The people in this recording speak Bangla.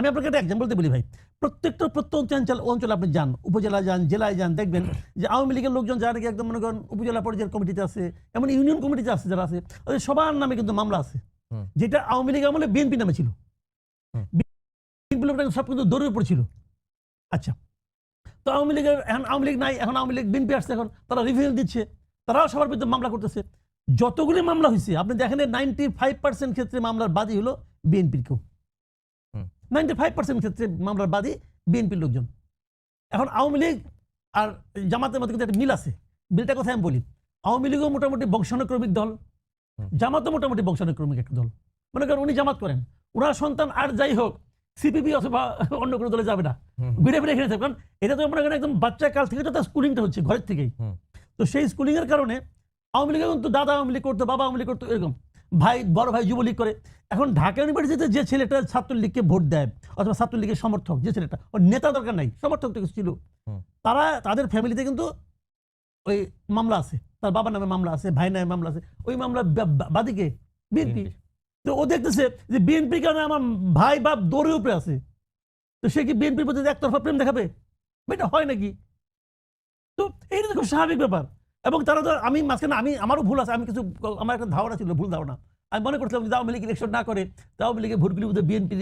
আমি আপনাকে একটা এক্সাম্পল দিয়ে বলি ভাই। প্রত্যেকটা প্রত্যন্ত অঞ্চল অঞ্চলে আপনি যান উপজেলা যান জেলায় যান দেখবেন যে আওয়ামী লীগের লোকজন যারা নাকি একদম মনে করেন উপজেলা পর্যায়ের কমিটিতে আছে এমন ইউনিয়ন কমিটিতে আছে যারা আছে ওদের সবার নামে কিন্তু মামলা আছে। যেটা আওয়ামী লীগ আমলে বিএনপি নামে ছিল। সব কিন্তু দৌড়ে পড়ছিল আচ্ছা। তো আওয়ামী লীগের এখন আওয়ামী লীগ নাই এখন আওয়ামী লীগ বিএনপি আসছে এখন তারা রিভিউ দিচ্ছে তারাও সবার বিরুদ্ধে মামলা করতেছে। যতগুলি মামলা হয়েছে আপনি দেখেন নাইনটি ফাইভ পার্সেন্ট ক্ষেত্রে মামলার বাদী হলো বিএনপির কেউ। নাইনটি ফাইভ পার্সেন্ট ক্ষেত্রে মামলার বাদী বিএনপির লোকজন। এখন আওয়ামী লীগ আর জামাতের মধ্যে কিন্তু একটা মিল আছে। মিলটা কথা আমি বলি। আওয়ামী লীগও মোটামুটি বংশানুক্রমিক দল। জামাতও মোটামুটি বংশানুক্রমিক একটা দল। মনে করেন উনি জামাত করেন। ওনার সন্তান আর যাই হোক সিপিবি অথবা অন্য কোনো দলে যাবে না। ঘুরে ফিরে এখানে থাকবে। কারণ এটা তো মনে করেন একদম বাচ্চা কাল থেকে তো তার স্কুলিংটা হচ্ছে ঘরের থেকেই। তো সেই স্কুলিং এর কারণে আওয়ামী লীগ কিন্তু দাদা আওয়ামী লীগ করতো বাবা আওয়ামী লীগ করতো এরকম। ভাই বড় ভাই যুবলীগ করে। এখন ঢাকা ইউনিভার্সিটিতে যে ছেলেটা ছাত্রলীগকে ভোট দেয় অথবা ছাত্রলীগের সমর্থক যে ছেলেটা ওর নেতা দরকার নাই সমর্থক তো কিছু ছিল। তারা তাদের ফ্যামিলিতে কিন্তু ওই মামলা আছে তার বাবার নামে মামলা আছে ভাই নামে মামলা আছে ওই মামলা বাদীকে বিএনপি। তো ও দেখতেছে যে বিএনপি কারণে আমার ভাই বাপ দৌড়ে উপরে আছে। তো সে কি বিএনপির প্রতি একতরফা প্রেম দেখাবে? এটা হয় নাকি? তো এইটা তো খুব স্বাভাবিক ব্যাপার। এবং তারা তো, আমি মাঝখানে, আমি, আমারও ভুল আছে, আমি কিছু, আমার একটা ধারণা ছিল, ভুল ধারণা। আমি মনে করছিলাম যে আওয়ামী লীগ ইলেকশন না করে আওয়ামী লীগের ভোটগুলি বোধহয় বিএনপি